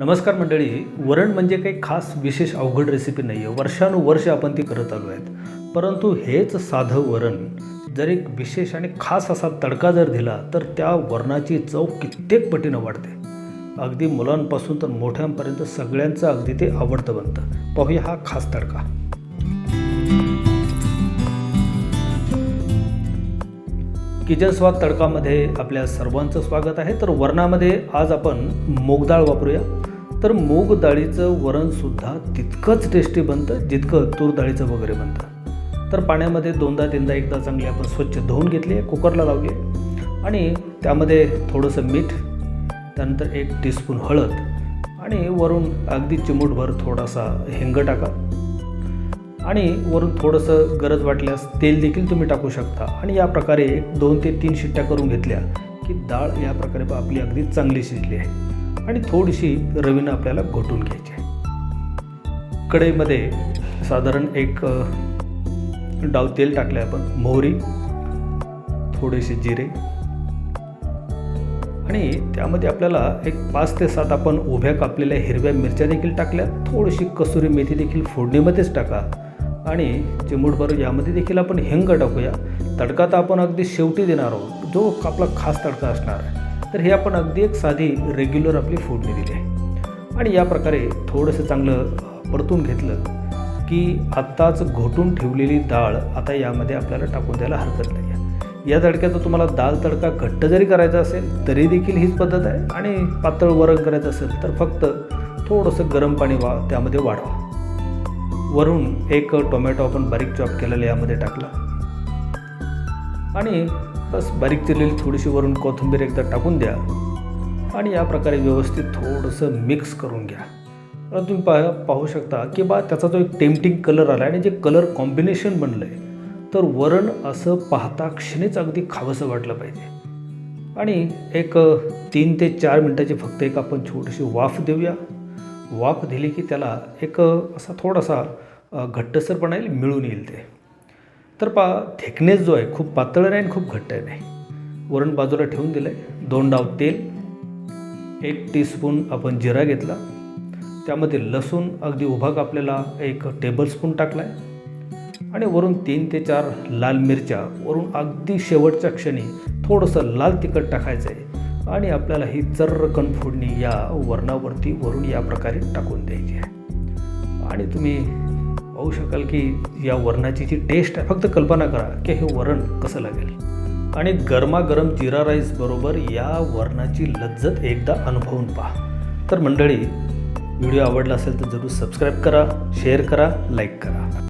नमस्कार मंडळी. वरण म्हणजे काही खास विशेष अवघड रेसिपी नाही आहे वर्षानुवर्ष आपण ती करत आलो आहेत. परंतु हेच साधं वरण जर एक विशेष आणि खास असा तडका जर दिला तर त्या वरणाची चव कित्येक पटीनं वाढते. अगदी मुलांपासून तर मोठ्यांपर्यंत सगळ्यांचं अगदी ते आवडतं बनतं. पाहूया हा खास तडका. किचन स्वाद तडकामध्ये आपल्या सर्वांचं स्वागत आहे. तर वरणामध्ये आज आपण मूगदाळ वापरूया. तर मूग डाळीचं वरणसुद्धा तितकंच टेस्टी बनतं जितकं तूर डाळीचं वगैरे बनतं. तर पाण्यामध्ये दोनदा तीनदा एकदा चांगली आपण स्वच्छ धुवून घेतली कुकरला लावली आणि त्यामध्ये थोडंसं मीठ त्यानंतर एक टीस्पून हळद आणि वरून अगदी चिमूटभर थोडासा हिंग टाका. आणि वरून थोडंसं गरज वाटल्यास तेल देखील तुम्ही टाकू शकता आणि या प्रकारे एक दोन ते तीन शिट्ट्या करून घेतल्या की डाळ या प्रकारे बा आपली अगदी चांगली शिजली आहे. आणि थोडीशी रवीनं आपल्याला घोटून घ्यायची आहे. कढईमध्ये साधारण एक डाव तेल टाकलं आपण मोहरी थोडेसे जिरे आणि त्यामध्ये आपल्याला एक पाच ते सात आपण उभ्या कापलेल्या हिरव्या मिरच्या देखील टाकल्या थोडीशी कसुरी मेथी देखील फोडणीमध्येच टाका आणि चिमूटभर यामध्ये देखील आपण हिंग टाकूया. तडका तर आपण अगदी शेवटी देणार आहोत जो आपला खास तडका असणार आहे. तर हे आपण अगदी एक साधी रेग्युलर आपली फोडणी दिली आहे. आणि या प्रकारे थोडंसं चांगलं परतून घेतलं की आत्ताच घोटून ठेवलेली डाळ आता यामध्ये आपल्याला टाकून द्यायला हरकत नाही आहे या तडक्याचा तुम्हाला दाल तडका घट्ट जरी करायचा असेल तरी देखील हीच पद्धत आहे. आणि पातळ वरण करायचं असेल तर फक्त थोडंसं गरम पाणी वा त्यामध्ये वाढवा. वरून एक टोमॅटो आपण बारीक चॉप केलेला यामध्ये टाकला. आणि बस बारीक चिरलेली थोडीशी वरून कोथिंबीर एकदा टाकून द्या आणि या प्रकारे व्यवस्थित थोडंसं मिक्स करून घ्या. तुम्ही पा पाहू शकता की बा त्याचा जो एक टेम्पटिंग कलर आला आणि जे कलर कॉम्बिनेशन बनलं आहे तर वरण असं पाहता क्षणीच अगदी खावंसं वाटलं पाहिजे. आणि एक तीन ते चार मिनटाची फक्त एक आपण छोटीशी वाफ देऊया. वाफ दिली की त्याला एक असा थोडासा घट्टसरपणा येईल मिळून येईल ते. तर पा थिकनेस जो आहे खूप पातळ नाही आणि खूप घट्ट आहे. नाही वरण बाजूला ठेवून दिलं आहे दोन डाव तेल एक टीस्पून आपण जिरा घेतला. त्यामध्ये लसूण अगदी उभा कापलेला एक टेबलस्पून टाकला आहे आणि वरून तीन ते चार लाल मिरच्या वरून अगदी शेवटच्या क्षणी थोडंसं लाल तिखट टाकायचं आहे आणि आपल्याला ही चर्रकन फोडणी या वरणावरती वरून या प्रकारे टाकून द्यायची आहे. आणि तुम्ही पाहू शकाल की या वरणाची जी टेस्ट आहे फक्त कल्पना करा की हे वरण कसं लागेल. आणि गरमागरम जिरा राईस बरोबर या वरणाची लज्जत एकदा अनुभवून पहा. तर मंडळी व्हिडिओ आवडला असेल तर जरूर सबस्क्राईब करा शेअर करा लाईक करा.